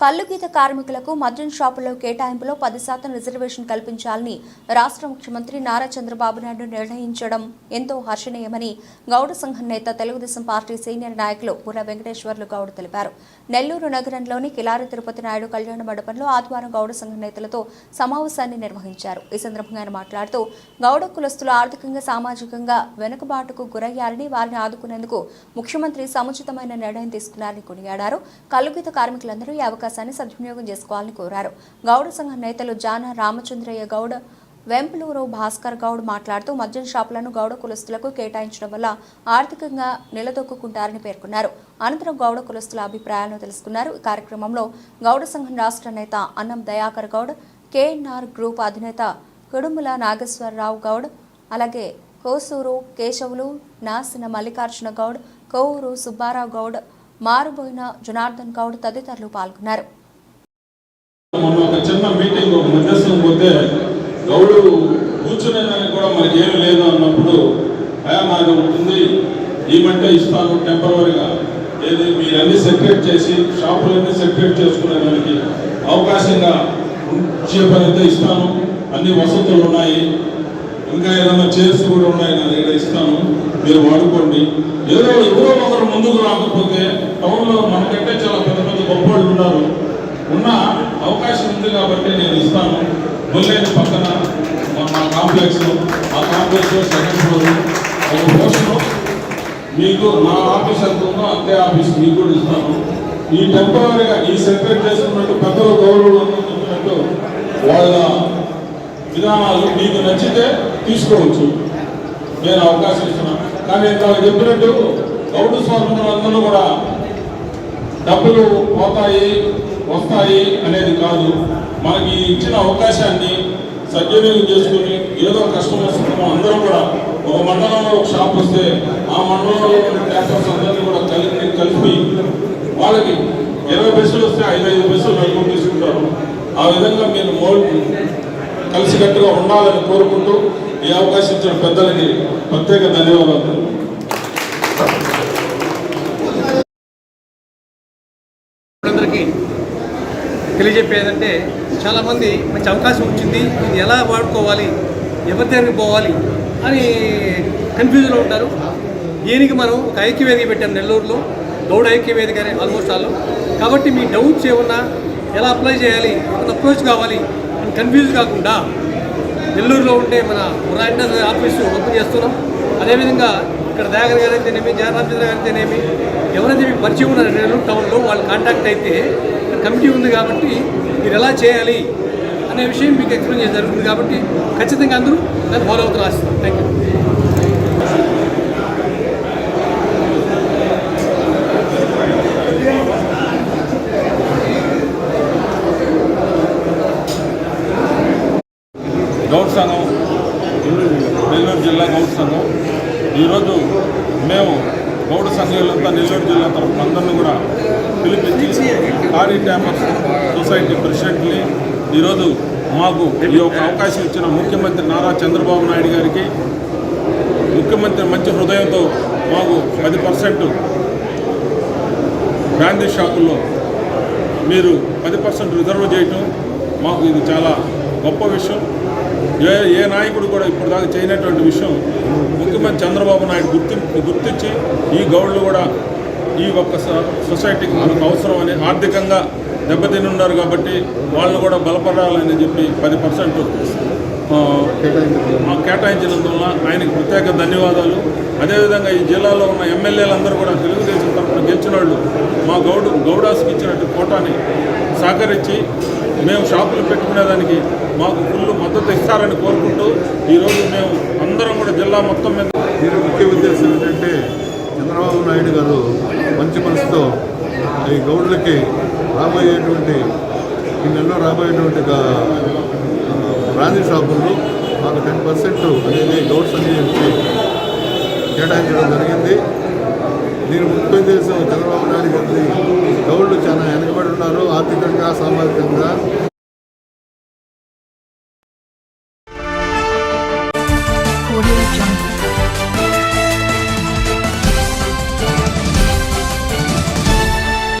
కల్లుగీత కార్మికులకు మద్యం షాపుల్లో కేటాయింపులో పది శాతం రిజర్వేషన్ కల్పించాలని రాష్ట్ర ముఖ్యమంత్రి నారా చంద్రబాబు నాయుడు నిర్ణయించడం ఎంతో హర్షణీయమని గౌడ సంఘం నేత తెలుగుదేశం పార్టీ సీనియర్ నాయకులు పుర వెంకటేశ్వర్లు గౌడ్ తెలిపారు. నెల్లూరు నగరంలోని కిలారి తిరుపతి నాయుడు కళ్యాణ మండపంలో ఆదివారం గౌడ సంఘం నేతలతో సమావేశాన్ని నిర్వహించారు. ఈ సందర్భంగా ఆయన మాట్లాడుతూ గౌడ కులస్తులు ఆర్థికంగా సామాజికంగా వెనుకబాటుకు గురయ్యారని వారిని ఆదుకునేందుకు ముఖ్యమంత్రి సముచితమైన నిర్ణయం తీసుకున్నారని కొనియాడారు. కల్లుగీత కార్మికులందరూ ఈ అవకాశాన్ని సద్వినియోగం చేసుకోవాలని కోరారు. గౌడ సంఘం నేతలు జాన రామచంద్రయ్య గౌడ్ వెంపలూరు భాస్కర్ గౌడ్ మాట్లాడుతూ మద్యం షాపులను గౌడ కులస్తులకు కేటాయించడం వల్ల ఆర్థికంగా నిలదొక్కుంటారని పేర్కొన్నారు. అనంతరం గౌడ కులస్తుల అభిప్రాయాలను తెలుసుకున్నారు. ఈ కార్యక్రమంలో గౌడ సంఘం రాష్ట్ర నేత అన్నం దయాకర్ గౌడ్ కేఎన్ఆర్ గ్రూప్ అధినేత కుడుముల నాగేశ్వరరావు గౌడ్ అలాగే కోసూరు కేశవులు నాసిన మల్లికార్జున గౌడ్ కోవూరు సుబ్బారావు గౌడ్ మారుబోయిన జనార్దన్ గౌడ్ తదితరులు పాల్గొన్నారు. మొన్న ఒక చిన్న మీటింగ్ ఒక మధ్యస్థం పోతే గౌడు కూర్చునేదానికి కూడా మనకి ఏమి లేదు అన్నప్పుడు అయా నాకు ఉంటుంది ఏమంటే ఇస్తాను టెంపరీగా ఏది మీరన్నీ సెక్రెట్ చేసి షాపులన్నీ సెక్రెట్ చేసుకునేదానికి అవకాశంగా ఉంచే పని అయితే ఇస్తాను. అన్ని వసతులు ఉన్నాయి. ఇంకా ఏదైనా చైర్స్ కూడా ఉన్నాయి నా దగ్గర ఇస్తాను. మీరు వాడుకోండి. ఏదో ఎవరో ఒకరు ముందుకు రాకపోతే టౌన్లో మనకంటే చాలా పెద్ద పెద్ద గొప్ప వాళ్ళు ఉన్నారు. ఉన్న అవకాశం ఉంది కాబట్టి నేను ఇస్తాను. ముల్లేని పక్కన మా- కాంప్లెక్స్ ఆ కాంప్లెక్స్లో సెకండ్ ఫ్లోర్. ఒక పోర్షన్ మీకు నా ఆఫీస్ ఎంత ఉందో అంతే ఆఫీస్ మీకు కూడా ఇస్తాను. ఈ టెంపరీగా ఈ సెపరేట్ చేసుకున్నట్టు పెద్దలు గౌరవులు చెప్పినట్టు వాళ్ళ విధానాలు మీకు నచ్చితే తీసుకోవచ్చు. నేను అవకాశం ఇస్తున్నాను. కానీ ఇంత చెప్పినట్టు స్వామి అంతను కూడా డబ్బులు పోతాయి వస్తాయి అనేది కాదు. మనకి ఇచ్చిన అవకాశాన్ని సద్వినియోగం చేసుకుని ఏదో కష్టం వస్తుందో అందరం కూడా. ఒక మండలంలో ఒక షాప్ వస్తే ఆ మండలంలో ఉన్న ట్రాక్టర్స్ అందరినీ కూడా కలిపి కలిపి వాళ్ళకి ఇరవై పైసలు వస్తే ఐదు ఐదు పైసలు నలుగురు తీసుకుంటారు. ఆ విధంగా మీరు మోల్ కలిసికట్టుగా ఉండాలని కోరుకుంటూ ఈ అవకాశం ఇచ్చిన పెద్దలకి ప్రత్యేక ధన్యవాదాలు. అందరికీ తెలియజెప్పేదంటే చాలామంది మంచి అవకాశం వచ్చింది ఇది ఎలా వాడుకోవాలి ఎవరి దగ్గరికి పోవాలి అని కన్ఫ్యూజన్లో ఉంటారు. దీనికి మనం ఒక ఐక్యవేదిక పెట్టాం నెల్లూరులో గౌడ ఐక్యవేదిక అనే ఆల్మోస్ట్ ఆల్. కాబట్టి మీ డౌట్స్ ఏమన్నా ఎలా అప్లై చేయాలి ఒక అప్రోచ్ కావాలి అని కన్ఫ్యూజ్ కాకుండా నెల్లూరులో ఉంటే మన మురాండ ఆఫీసు ఓపెన్ చేస్తున్నాం. అదేవిధంగా ఇక్కడ దయాగర్ గారు అయితేనేమి జయరామచంద్ర గారు అయితేనేమి ఎవరైతే పరిచయం ఉన్నారు నెల్లూరు టౌన్లో వాళ్ళు కాంటాక్ట్ అయితే కమిటీ ఉంది కాబట్టి మీరు ఎలా చేయాలి అనే విషయం మీకు ఎక్స్ప్లెయిన్ చేసి జరుగుతుంది కాబట్టి ఖచ్చితంగా అందరూ దాన్ని ఫాలో అవుతారు ఆశిస్తాం థ్యాంక్ యూ గౌడ్ సంఘం నెల్లూరు జిల్లా గౌడ్ సంఘం. ఈరోజు మేము గౌడ సంఘాలంతా నెల్లూరు జిల్లా తరఫున అందరినీ కూడా పిలిపించి కారీ ట్యామర్స్ సొసైటీ ప్రెసిడెంట్ని ఈరోజు మాకు ఈ యొక్క అవకాశం ఇచ్చిన ముఖ్యమంత్రి నారా చంద్రబాబు నాయుడు గారికి ముఖ్యమంత్రి మంచి హృదయంతో మాకు పది పర్సెంట్ బ్రాండీ షాపుల్లో మీరు పది పర్సెంట్ రిజర్వ్ చేయటం మాకు ఇది చాలా గొప్ప విషయం. ఏ ఏ నాయకుడు కూడా ఇప్పుడు దాకా చేయనటువంటి విషయం ముఖ్యమంత్రి చంద్రబాబు నాయుడు గుర్తింపు గుర్తించి ఈ గౌడ్లు కూడా ఈ ఒక్క సొసైటీకి మనకు అవసరం అని ఆర్థికంగా దెబ్బతిని ఉన్నారు కాబట్టి వాళ్ళు కూడా బలపడాలని చెప్పి పది పర్సెంట్ మాకు కేటాయించినందువల్ల ఆయనకి ప్రత్యేక ధన్యవాదాలు. అదేవిధంగా ఈ జిల్లాలో ఉన్న ఎమ్మెల్యేలందరూ కూడా తెలుగుదేశం తరఫున గెలిచిన వాళ్ళు మా గౌడు గౌడాస్కి ఇచ్చినట్టు కోటాని సహకరించి మేము షాపులు పెట్టుకునేదానికి మాకు ఫుల్ మద్దతు ఇస్తారని కోరుకుంటూ ఈరోజు మేము జిల్లా మొత్తం మీద. దీని ముఖ్య ఉద్దేశం ఏంటంటే చంద్రబాబు నాయుడు గారు మంచి మనసుతో ఈ గౌడ్లకి రాబోయేటువంటి ఈ నెలలో రాబోయేటువంటి గా- షాపుల్లో మాకు టెన్ పర్సెంట్ అనేది గౌడ్స్ అనేది కేటాయించడం జరిగింది. దీని ముఖ్య ఉద్దేశం చంద్రబాబు నాయుడు గారిది గౌడ్లు చాలా వెనకబడి ఉన్నారు ఆర్థికంగా సామాజికంగా.